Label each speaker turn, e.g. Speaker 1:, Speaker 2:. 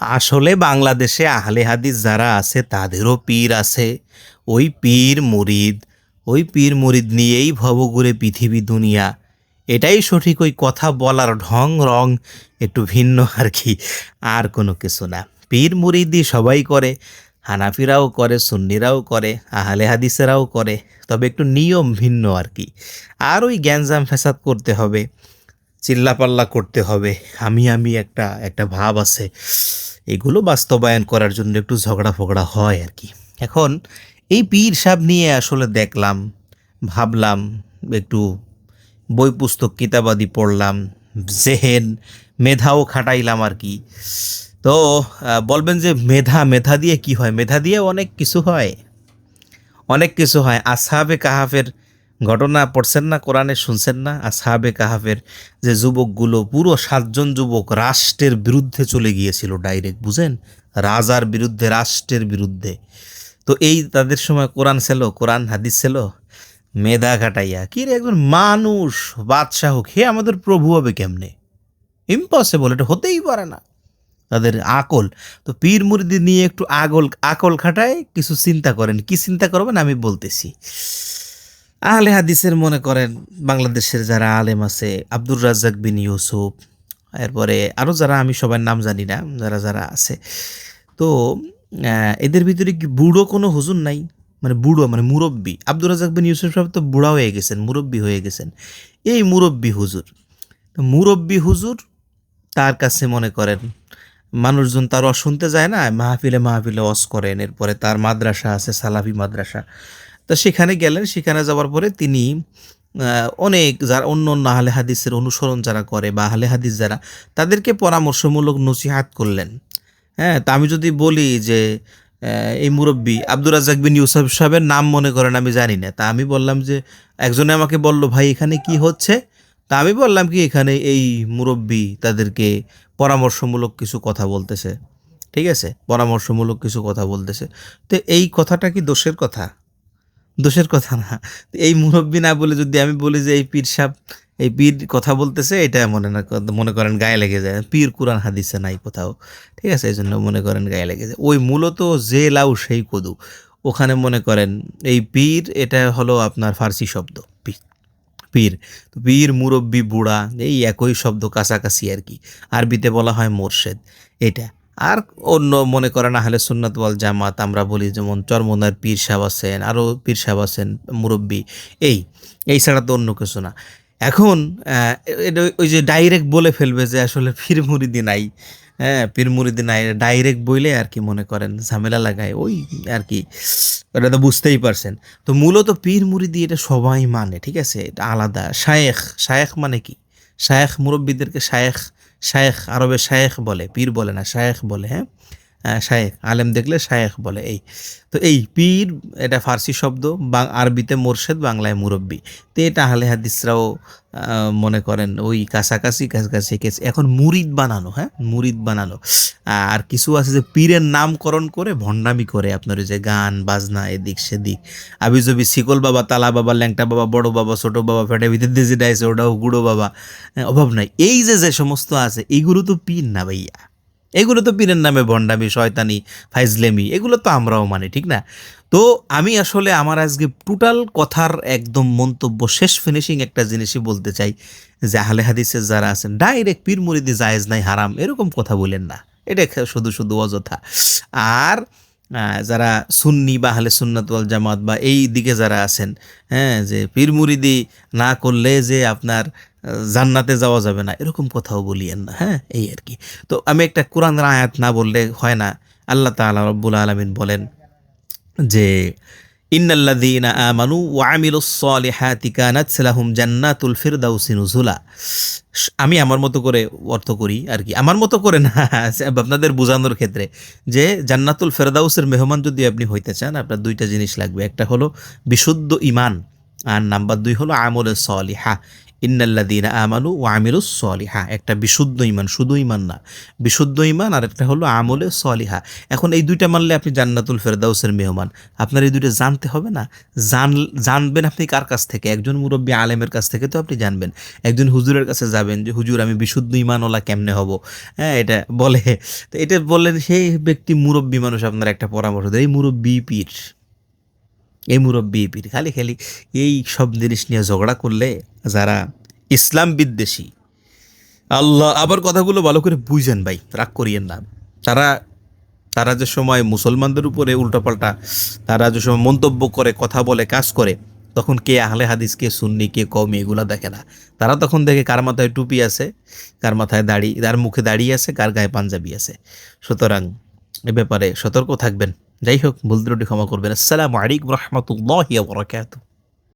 Speaker 1: আসলে বাংলাদেশে আহলে হাদিস যারা আছে, তাদেরও পীর আছে। ওই পীর মুরিদ, ওই পীর মুরিদ নিয়েই ভবঘুরে পৃথিবী, দুনিয়া। এটাই সঠিক, ওই কথা বলার ঢং, রং একটু ভিন্ন আর কি, আর কোনো কিছু না। পীর মুরিদি সবাই করে, হানাফিরাও করে, সুন্নিরাও করে, আহলে হাদিসেরাও করে, তবে একটু নিয়ম ভিন্ন আর কি। আর ওই গ্যাঞ্জাম ফ্যাসাদ করতে হবে, চিল্লাপাল্লা করতে হবে। আমি আমি একটা একটা ভাব আছে। এগুলো বাস্তবায়ন করার জন্য একটু ঝগড়া ফগড়া হয় আর কি। এখন এই পীর সাহেব নিয়ে আসলে দেখলাম, ভাবলাম, একটু বই পুস্তক, কিতাবাদি পড়লাম, জেহেন, মেধাও খাটাইলাম আর কি। তো বলবেন যে মেধা মেধা দিয়ে কি হয়? মেধা দিয়ে অনেক কিছু হয়। অনেক কিছু হয়। আসহাবে কাহাফের ঘটনা পড়ছেন না, কোরআনে শুনছেন না আসহাবে কাহাফের যে যুবকগুলো, পুরো সাতজন যুবক রাষ্ট্রের বিরুদ্ধে চলে গিয়েছিল ডাইরেক্ট, বুঝেন? রাজার বিরুদ্ধে, রাষ্ট্রের বিরুদ্ধে। তো এই তাদের সময় কোরআন ছিল, কোরআন হাদিস ছিল, মেধা ঘাটাইয়া কি রে একজন মানুষ, বাদশাহ হে আমাদের প্রভু হবে কেমনে? ইম্পসিবল এটা হতেই পারে না। তাদের আকল। তো পীর মুরিদি নিয়ে একটু আগল, আকল খাটায়, কিছু চিন্তা করেন। কি চিন্তা করবেন আমি বলতেছি। আহলে হাদিসের মনে করেন, বাংলাদেশের যারা আলেম আছে, আব্দুর রাজ্জাক বিন ইউসুফ, এরপরে আরও যারা, আমি সবার নাম জানি না, যারা যারা আছে। তো এদের ভিতরে কি বুড়ো কোনো হুজুর নাই? মানে বুড়ো মানে মুরব্বী। আব্দুর রাজ্জাক বিন ইউসুফ সাহেব তো বুড়া হয়ে গেছেন, মুরব্বী হয়ে গেছেন। এই মুরব্বী হুজুর মুরব্বী হুজুর তার কাছে মনে করেন, মানুষজন তার অস শুনতে যায় না, মাহফিলে মাহফিলে অস করেন, এরপরে তার মাদ্রাসা আছে, সালাফি মাদ্রাসা। তো সেখানে গেলেন, সেখানে যাওয়ার পরে তিনি অনেক যারা অন্য অন্য আহলে হাদিসের অনুসরণ যারা করে বা আহলে হাদিস যারা, তাদেরকে পরামর্শমূলক নসিহাত করলেন। হ্যাঁ তা আমি যদি বলি যে এই মুরব্বী আব্দুর রাজাক বিন ইউসুফ সাহেবের নাম মনে করেন আমি জানি না। তা আমি বললাম যে, একজনে আমাকে বলল, ভাই, এখানে কি হচ্ছে? তা আমি বললাম কি, এখানে এই মুরব্বী তাদেরকে পরামর্শমূলক কিছু কথা বলতেছে। ঠিক আছে? পরামর্শমূলক কিছু কথা বলতেছে। তো এই কথাটা কি দোষের কথা? দোষের কথা না। এই মুরব্বী না বলে যদি আমি বলি যে এই পীর সাপ এই পীর কথা বলতেছে, এটা মনে না মনে করেন গায়ে লেগে যায়। পীর কোরআন হাদিসে নাই কোথাও। ঠিক আছে এই জন্য মনে করেন গায়ে লেগে যায়। ওই মূলত যে লাউ সেই কদু। ওখানে মনে করেন এই পীর, এটা হলো আপনার ফার্সি শব্দ, পীর। পীর। তো পীর, মুরব্বী, বুড়া, এই একই শব্দ কাছাকাছি আর কি। আরবিতে বলা হয় মোরশেদ। এটা। আর অন্য মনে করেন আহলে সুন্নাত ওয়াল জামাত, আমরা বলি যেমন চরমনার পীর সাহেব আছেন আরও পীর সাহেব আছেন, মুরব্বী, এই এই ছাড়া তো অন্য কিছু না। এখন এটা ওই যে ডাইরেক্ট বলে ফেলবে যে আসলে পীর মুরিদি নাই। হ্যাঁ পীর মুরিদি নাই ডাইরেক্ট বইলে আর কি মনে করেন ঝামেলা লাগায়, ওই আর কি এটা তো বুঝতেই পারছেন। তো মূলত পীর মুরিদি এটা সবাই মানে ঠিক আছে? এটা আলাদা। শায়েখ শায়েখ মানে কি? শায়েখ মুরব্বীদেরকে শায়েখ শায়েখ আরবে শায়েখ বলে পীর বলে না শায়েখ বলে হ্যাঁ? শায়েখ আলেম দেখলে শায়েখ বলে এই। তো এই পীর এটা ফার্সি শব্দ বা আরবিতে মোরশেদ বাংলায় মুরব্বী। তো এটা আহলে হাদিসরাও মনে করেন ওই কাছাকাছি কাছাকাছি কেছে এখন মুরিদ বানানো হ্যাঁ? মুরিদ বানানো। আর কিছু আছে যে পীরের নামকরণ করে ভণ্ডামি করে আপনার ওই যে গান বাজনা এদিক সেদিক। আবি জবি শিকল বাবা তালা বাবা ল্যাংটা বাবা বড় বাবা ছোট বাবা ফেটে ভিতর দিয়ে যেটা আছে ওটাও গুঁড়ো বাবা। হ্যাঁ, অভাব নাই। এই যে যে সমস্ত আছে এইগুলো তো পীর না ভাইয়া। এগুলো তো পীরের নামে ভণ্ডামি, শয়তানি, ফাইজলেমি, এগুলো তো আমরাও মানি, ঠিক না? তো আমি আসলে আমার আজকে টোটাল কথার একদম মন্তব্য, শেষ ফিনিশিং একটা জিনিসই বলতে চাই, যে আহলে হাদিসের যারা আছেন ডাইরেক্ট পীর মুরিদি জায়েজ নাই, হারাম, এরকম কথা বলেন না। এটা শুধু শুধু অযথা। আর যারা সুন্নি বা আহলে সুন্নাতওয়াল জামাত বা এই দিকে যারা আছেন হ্যাঁ যে পীর মুরিদি না করলে যে আপনার জান্নাতে যাওয়া যাবে না, এরকম কথাও বলিয়েন না হ্যাঁ? এই আর কি। তো আমি একটা কোরআনের আয়াত না বললে হয় না। আল্লাহ তাআলা রব্বুল আলামিন বলেন যে, ইন্নাল্লাযীনা আমানু ওয়া আমিলুস সলিহাতি কানাত লাহুম জান্নাতুল ফিরদাউসি নুজুলা। আমি আমার মতো করে অর্থ করি আর কি। আমার মতো করে না আপনাদের বোঝানোর ক্ষেত্রে যে, জান্নাতুল ফেরদাউসের মেহমান যদি আপনি হইতে চান, আপনার দুইটা জিনিস লাগবে। একটা হলো বিশুদ্ধ ইমান আর নাম্বার দুই হলো আমলে সলিহা। ইন্নাল্লাদিনা আমানু ও আমিরুস সলিহা। একটা বিশুদ্ধ ইমান শুধু ইমান না, বিশুদ্ধ ইমান আর একটা হলো আমলে সলিহা। এখন এই দুইটা মানলে আপনি জান্নাতুল ফেরদাউসের মেহমান। আপনার এই দুইটা জানতে হবে না। জান, জানবেন আপনি কার কাছ থেকে? একজন মুরব্বী আলেমের কাছ থেকে তো আপনি জানবেন। একজন হুজুরের কাছে যাবেন যে, হুজুর, আমি বিশুদ্ধ ইমানওয়ালা কেমনে হব? হ্যাঁ এটা বলে। তো এটা বললেন সেই ব্যক্তি মুরব্বী মানুষ আপনার একটা পরামর্শ দেয়। এই মুরব্বী পীর। এই মুরব্বী পীর খালি খালি এই সব জিনিস নিয়ে ঝগড়া করলে যারা ইসলাম বিদ্বেষী, আল্লাহ আবার কথাগুলো ভালো করে বুঝেন ভাই, রাগ করিয়েন না। তারা তারা যে সময় মুসলমানদের উপরে উল্টাপাল্টা, তারা যে সময় মন্তব্য করে, কথা বলে, কাজ করে, তখন কে আহলে হাদিস, কে সুন্নি, কে কমি এগুলো দেখে না। তারা তখন দেখে কার মাথায় টুপি আছে, কার মাথায় দাড়ি তার মুখে দাড়ি আছে, কার গায়ে পাঞ্জাবি আছে। সুতরাং এ ব্যাপারে সতর্ক থাকবেন। যাই হোক ভুল ত্রুটি ক্ষমা করবেন। আসসালামু আলাইকুম রহমতুল্লাহ বরকাত